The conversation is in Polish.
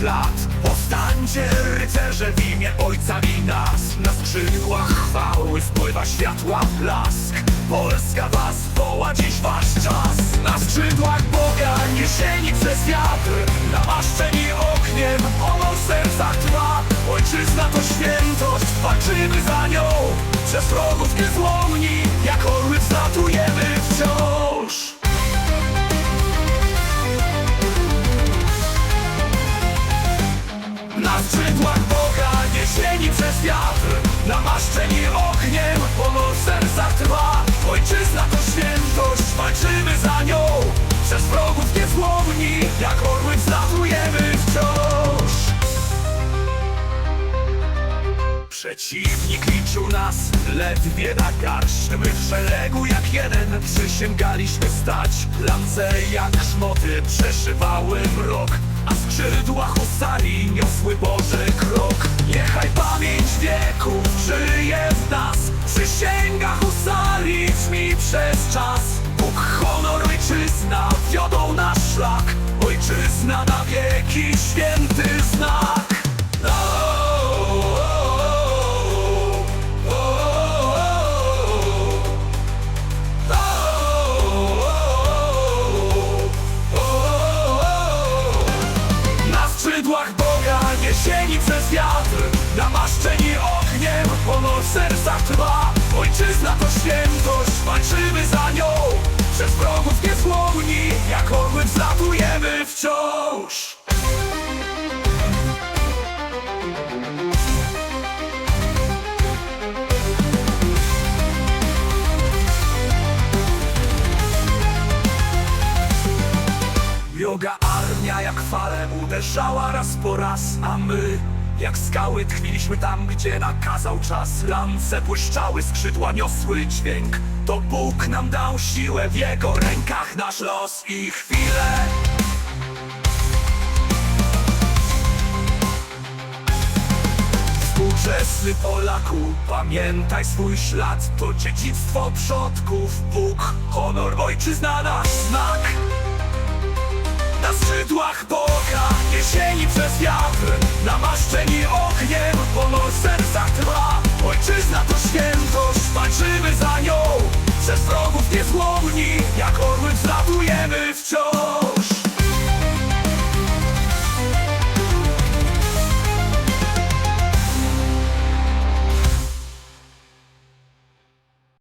ślad. Powstańcie rycerze w imię Ojca i nas. Na skrzydłach chwały spływa światła blask. Polska was woła dziś wasz czas. Na skrzydłach Boga niesieni przez wiatr. Namaszczeni ogniem, honor w sercach trwa Ojczyzna to świętość, walczymy za nią. Przez wrogów niezłomni, jak orły wzlatujemy wciąż skrzydłach Boga niesieni przez wiatr. Namaszczeni ogniem, honor w sercach trwa. Ojczyzna to świętość, walczymy za nią. Przez wrogów niezłomni, jak orły wzlatujemy wciąż. Przeciwnik liczył nas ledwie na garść. My w szeregu jak jeden przysięgaliśmy stać. Lance jak szmoty przeszywały mrok A skrzydła husarii szlak Ojczyzna na wieki święty znak Na skrzydłach Boga niesieni przez wiatr Namaszczeni ogniem, honor w sercach trwa Ojczyzna to świętość, walczymy za nią Przez wrogów niezłomni, jak orły fale uderzała raz po raz A my jak skały tkwiliśmy tam, gdzie nakazał czas. Lance błyszczały, skrzydła niosły dźwięk. To Bóg nam dał siłę, w Jego rękach. Nasz los i chwilę Współczesny Polaku, pamiętaj swój ślad. To dziedzictwo przodków, Bóg, honor, ojczyzna nasz znak na skrzydłach Boga. Niesieni przez wiatr Namaszczeni ogniem Honor w sercach trwa. Ojczyzna to świętość Walczymy za nią. Przez wrogów niezłomni